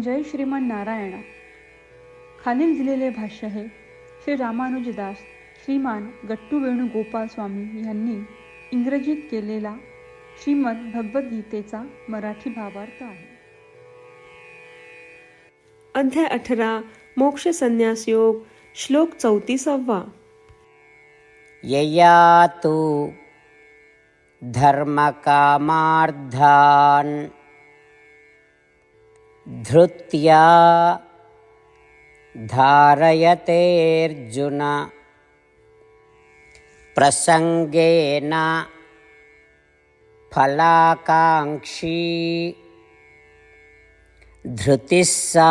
जय श्रीमान नारायण. खालील दिलेले भाष्य हे श्री रामानुजदास श्रीमान गट्टू वेणुगोपाल स्वामी यांनी इंग्रजीत केलेला श्रीमद भगवद्गीतेचा मराठी भावार्थ आहे. अध्याय अठरा मोक्ष संन्यास योग श्लोक चौतीसावा. यया तु धर्मकामार्थान् धृत्या धारयतेऽर्जुन प्रसङ्गेन फलाकाङ्क्षी धृतिः सा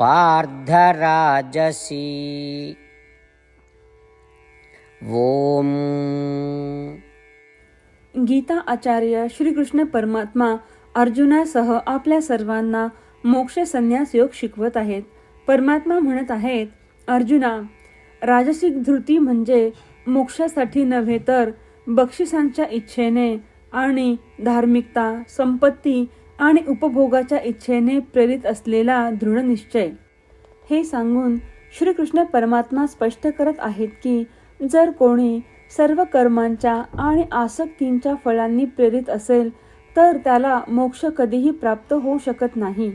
पार्थराजसी ॐ गीता आचार्य श्रीकृष्ण परमात्मा अर्जुनासह आपल्या सर्वांना मोक्ष संन्यास योग शिकवत आहेत. परमात्मा म्हणत आहेत अर्जुना राजसिक धृती म्हणजे मोक्षासाठी नव्हे तर बक्षिसांच्या इच्छेने आणि धार्मिकता संपत्ती आणि उपभोगाच्या इच्छेने प्रेरित असलेला दृढ निश्चय. हे सांगून श्रीकृष्ण परमात्मा स्पष्ट करत आहेत की जर कोणी सर्व कर्मांच्या आणि आसक्तींच्या फळांनी प्रेरित असेल तर त्याला मोक्ष कधीही प्राप्त होऊ शकत नाही.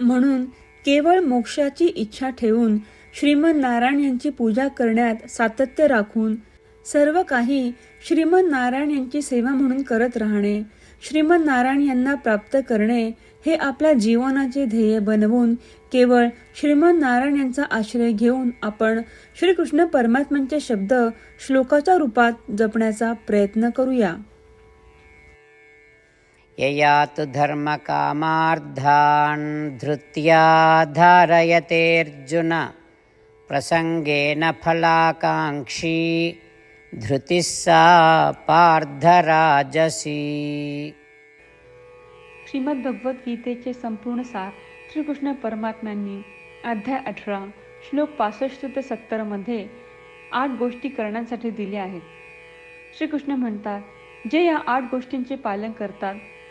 म्हणून केवळ मोक्षाची इच्छा ठेवून श्रीमन नारायण यांची पूजा करण्यात सातत्य राखून सर्व काही श्रीमन नारायण यांची सेवा म्हणून करत राहणे श्रीमन नारायण यांना प्राप्त करणे हे आपल्या जीवनाचे ध्येय बनवून केवळ श्रीमन नारायण यांचा आश्रय घेऊन आपण श्रीकृष्ण परमात्म्यांचे शब्द श्लोकाच्या रूपात जपण्याचा प्रयत्न करूया. यया धर्मकामार्धान् धर्मकामार्थान् धृत्या धारयतेऽर्जुन। प्रसङ्गेन फलाकाङ्क्षी धृतिः सा पार्धराजसी। श्रीमद्भगवद्गीतेचे संपूर्ण सार श्रीकृष्ण परमात्म्यांनी अध्याय अठरा श्लोक पासष्ट ते सत्तरमध्ये आठ गोष्टी करण्यासाठी दिल्या आहेत. श्रीकृष्ण म्हणतात जे या आठ गोष्टींचे पालन करतात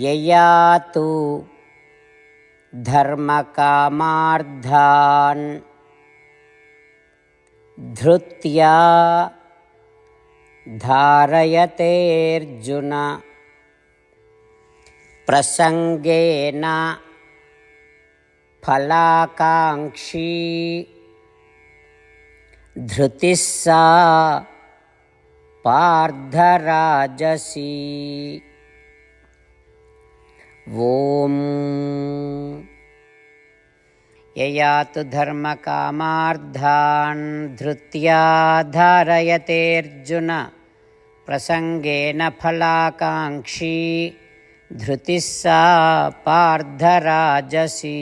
यया तु धर्मकामार्थान् धृत्या धारयतेऽर्जुन प्रसङ्गेन फलाकाङ्क्षी धृतिः सा पार्थराजसी ॐ यया तु धर्मकामार्थान् धृत्या धारयतेऽर्जुन प्रसङ्गेन फलाकाङ्क्षी धृतिः सा पार्थराजसी